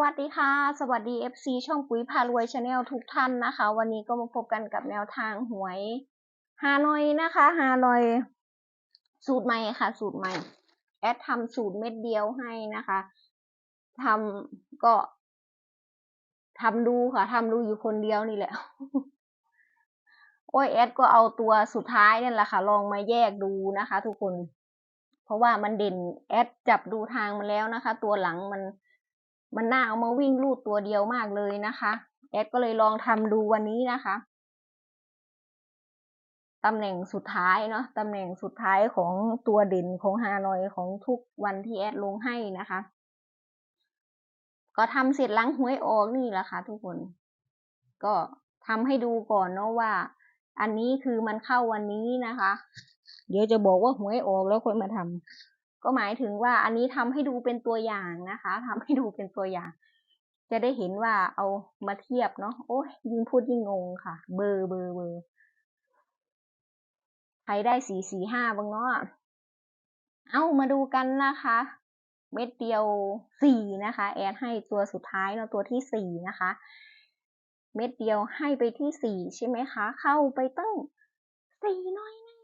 วัสดีค่ะ สวัสดี FC ช่องปุ๋ยพารวยชาแนลทุกท่านนะคะ วันนี้ก็มาพบกันกับแนวทางหวยฮานอยนะคะฮานอย สูตรใหม่ค่ะ สูตรใหม่ แอดทำสูตรเม็ดเดียวให้นะคะทำก็ทำดูค่ะทำดูอยู่คนเดียวนี่แหละโอ้ยแอดก็เอาตัวสุดท้ายนั่นแหละค่ะ ลองมาแยกดูนะคะ ทุกคน เพราะว่ามันเด่นแอดจับดูทางมาแล้วนะคะ ตัวหลังมัน มันน่าเอามาวิ่งลูดตัวเดียวมากเลยนะคะ แอดก็เลยลองทำดูวันนี้นะคะตำแหน่งสุดท้ายเนาะตำแหน่งสุดท้ายของตัวเด่นของฮานอยของทุกวันที่แอดลงให้นะคะ ก็ทำเสร็จล้างหวยออกนี่แหละค่ะทุกคน ก็ทำให้ดูก่อนเนาะว่า อันนี้คือมันเข้าวันนี้นะคะ เดี๋ยวจะบอกว่าหวยออกแล้วคนมาทำ ก็หมายถึงว่าอันนี้ทำให้ดูเป็นตัวอย่างนะคะทำให้ดูเป็นตัวอย่าง จะได้เห็นว่าเอามาเทียบเนาะโอ้ยยิ่งพูดยิ่งงงค่ะ เบอร์เบอร์เบอร์ใครได้สี่สี่ห้าบ้างเนาะเอามาดูกันนะคะ เม็ดเดียวสี่นะคะ แอดให้ตัวสุดท้ายเนาตัวที่สี่นะคะ เม็ดเดียวให้ไปที่สี่ใช่ไหมคะ เข้าไปตั้งสี่น้อยเนี่ย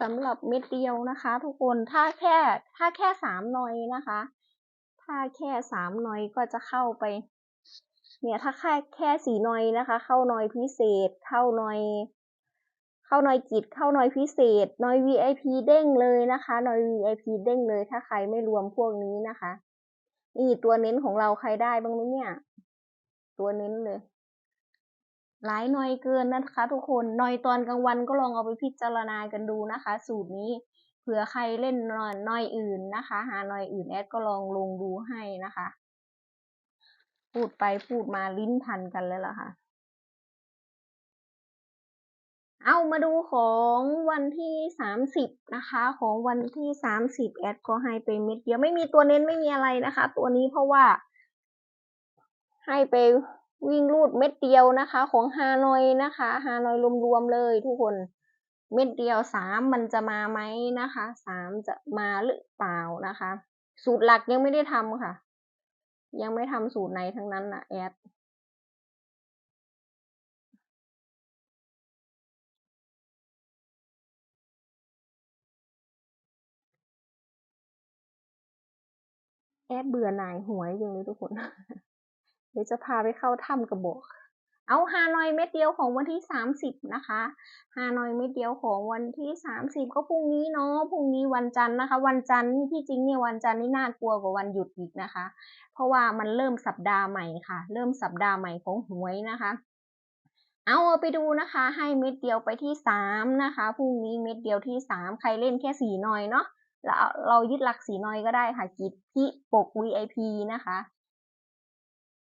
สำหรับเม็ดเดียวนะคะ ทุกคนถ้าแค่ถ้าแค่สามหน่อยนะคะ ถ้าแค่สามหน่อยก็จะเข้าไป เนี่ยถ้าแค่แค่สี่หน่อยนะคะ เข้าหน่อยพิเศษ เข้าหน่อย เข้าหน่อยกิจเข้าหน่อยพิเศษหน่อย VIP เด้งเลยนะคะหน่อย VIP เด้งเลย ถ้าใครไม่รวมพวกนี้นะคะนี่ตัวเน้นของเราใครได้บ้างไหมเนี่ย ตัวเน้นเลย หลายหน่อยเกินนะคะ ทุกคนหน่อยตอนกลางวันก็ลองเอาไปพิจารณากันดูนะคะ สูตรนี้เผื่อใครเล่นนอยหน่อยอื่นนะคะ หาหน่อยอื่นแอดก็ลองลงดูให้นะคะ พูดไปพูดมาลิ้นพันกันแล้วล่ะค่ะ เอามาดูของวันที่สามสิบนะคะ ของวันที่สามสิบแอดก็ให้ไปเม็ดเดียวไม่มีตัวเน้นไม่มีอะไรนะคะ ตัวนี้เพราะว่าให้ไป วิ่งรูดเม็ดเดียวนะคะ ของฮานอยนะคะฮานอยรวมๆเลยทุกคน เม็ดเดียวสามมันจะมาไหมนะคะสามจะมาหรือเปล่านะคะ สูตรหลักยังไม่ได้ทำค่ะ ยังไม่ทำสูตรไหนทั้งนั้นนะแอดแอดเบื่อหน่ายหวยยังเลยทุกคน ดี๋ยวจะพาไปเข้าถ้ำกระบอก เอาฮานอยเม็ดเดียวของวันที่สามสิบนะคะฮานอยเม็ดเดียวของวันที่สามสิบก็พรุ่งนี้เนาะพรุ่งนี้วันจันทร์นะคะ วันจันทร์ที่จริงเนี่ยวันจันทร์นี่น่ากลัวกว่าวันหยุดอีกนะคะ เพราะว่ามันเริ่มสัปดาห์ใหม่ค่ะ เริ่มสัปดาห์ใหม่ของหวยนะคะเอาไปดูนะคะ ให้เม็ดเดียวไปที่สามนะคะพรุ่งนี้เม็ดเดียวที่สามใครเล่นแค่สีหน่อยเนาะเราเรายึดหลักสีน้อยก็ได้ค่ะกิจที่ปก VIP นะคะ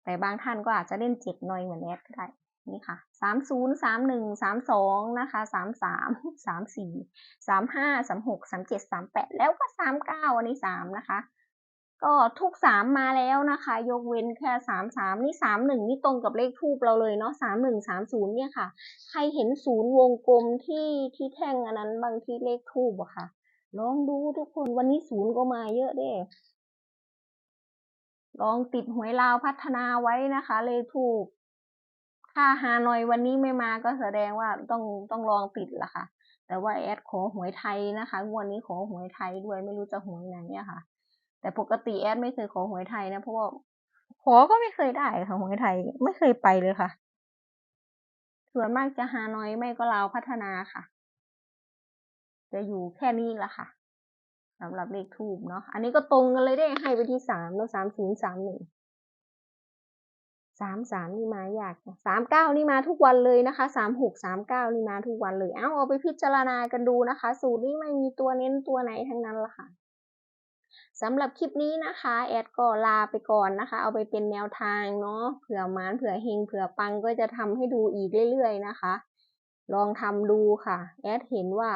แต่บางท่านก็อาจจะเล่นเจ็ดหน่อยเหมือนแอดก็ได้ นี่ค่ะสามศูนย์สามหนึ่งสามสองนะคะสามสามสามสี่สามห้าสามหกสามเจ็ดสามแปดแล้วก็สามเก้าอันนี้สามนะคะ ก็ทุกสามมาแล้วนะคะ ยกเว้นแค่สามสามนี่สามหนึ่งนี่ตรงกับเลขทูบเราเลยเนาะสามหนึ่งสามศูนย์เนี่ยค่ะ ใครเห็นศูนย์วงกลมที่ที่แท่งอันนั้นบางที่เลขทูบอะค่ะลองดูทุกคนวันนี้ศูนย์ก็มาเยอะเด้ ลองติดหวยลาวพัฒนาไว้นะคะ เลขถูก ถ้าฮานอยวันนี้ไม่มาก็แสดงว่าต้องต้องลองติดละค่ะ แต่ว่าแอดขอหวยไทยนะคะวันนี้ขอหวยไทยด้วยไม่รู้จะหวยไหนเนี่ยค่ะ แต่ปกติแอดไม่เคยขอหวยไทยนะเพราะว่าขอก็ไม่เคยได้ค่ะหวยไทยไม่เคยไปเลยค่ะ ส่วนมากจะฮานอยไม่ก็ลาวพัฒนาค่ะ จะอยู่แค่นี้ละค่ะ สำหรับเลขทูบเนาะ อันนี้ก็ตรงกันเลยได้ให้ไปที่สามแล้วสามศูนย์สามหนึ่งสามสามนี่มายากสามเก้านี่มาทุกวันเลยนะคะสามหกสามเก้านี่มาทุกวันเลย เอาเอาไปพิจารณากันดูนะคะ สูตรนี้ไม่มีตัวเน้นตัวไหนทั้งนั้นละค่ะสำหรับคลิปนี้นะคะ แอดก็ลาไปก่อนนะคะ เอาไปเป็นแนวทางเนาะเผื่อมานเผื่อเฮงเผื่อปังก็จะทำให้ดูอีกเรื่อยๆนะคะ ลองทำดูค่ะ แอดเห็นว่า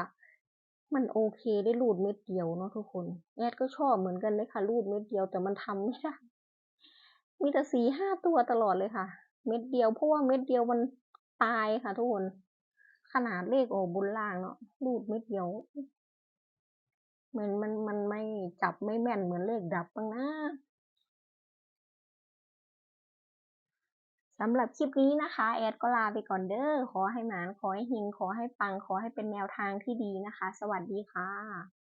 มันโอเคได้รูดเม็ดเดียวเนาะทุกคน แอดก็ชอบเหมือนกันเลยค่ะ รูดเม็ดเดียวแต่มันทำไม่ได้ มีแต่สีห้าตัวตลอดเลยค่ะ เม็ดเดียวเพราะว่าเม็ดเดียวมันตายค่ะ ทุกคน ขนาดเลขโอ้บุญล่างเนาะรูดเม็ดเดียวเหมือนมันมันไม่จับไม่แม่นเหมือนเลขดับบ้างนะ สำหรับคลิปนี้นะคะ แอดก็ลาไปก่อนเด้อ ขอให้หมาน ขอให้หิง ขอให้ปัง ขอให้เป็นแนวทางที่ดีนะคะ สวัสดีค่ะ